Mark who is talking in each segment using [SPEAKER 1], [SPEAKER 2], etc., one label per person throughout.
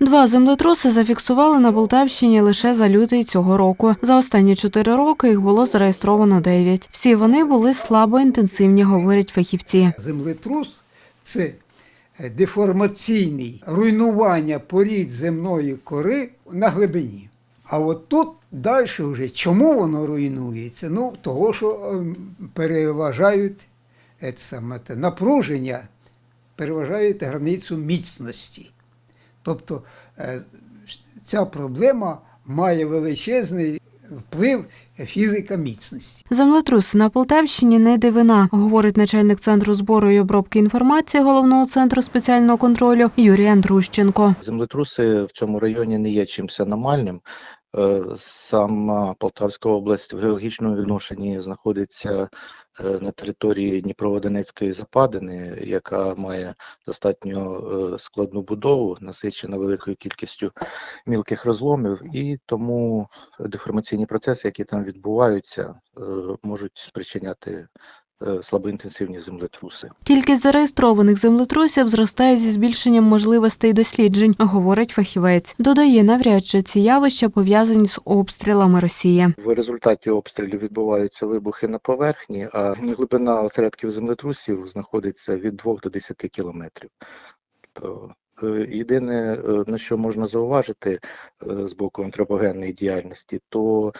[SPEAKER 1] Два землетруси зафіксували на Полтавщині лише за лютий цього року. За останні чотири роки їх було зареєстровано дев'ять. Всі вони були слабоінтенсивні, говорять фахівці.
[SPEAKER 2] Землетрус це е, деформаційний руйнування порід земної кори на глибині. А от тут далі вже чому воно руйнується? Ну, того, що ем, переважають е, це саме, напруження, переважають границю міцності. Тобто е, ця проблема має величезний вплив фізика міцності.
[SPEAKER 1] Землетрус на Полтавщині не дивина, говорить начальник центру збору і обробки інформації головного центру спеціального контролю Юрій Андрущенко.
[SPEAKER 3] Землетруси в цьому районі не є чимось аномальним. Е, Сама Полтавська область в геологічному відношенні знаходиться е, на території Дніпроводонецької западини, яка має достатньо е, складну будову, насичена великою кількістю мілких розломів, і тому деформаційні процеси, які там відбуваються, е, можуть спричиняти е, слабоінтенсивні землетруси.
[SPEAKER 1] Кількість зареєстрованих землетрусів зростає зі збільшенням можливостей досліджень, говорить фахівець. Додає, навряд чи ці явища пов'язані з обстрілами Росії.
[SPEAKER 3] В результаті обстрілів відбуваються вибухи на поверхні, а глибина осередків землетрусів знаходиться від 2 до 10 кілометрів. То, е, Єдине, е, на що можна зауважити е, з боку антропогенної діяльності, то е,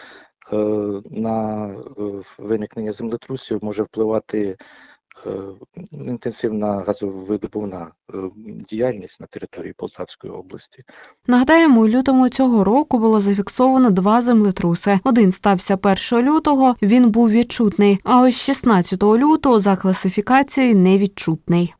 [SPEAKER 3] на е, виникнення землетрусів може впливати е, інтенсивна газовидобувна е, діяльність на території Полтавської області.
[SPEAKER 1] Нагадаємо, у лютому цього року було зафіксовано два землетруси. Один стався 1 лютого, він був відчутний, а ось 16 лютого за класифікацією невідчутний.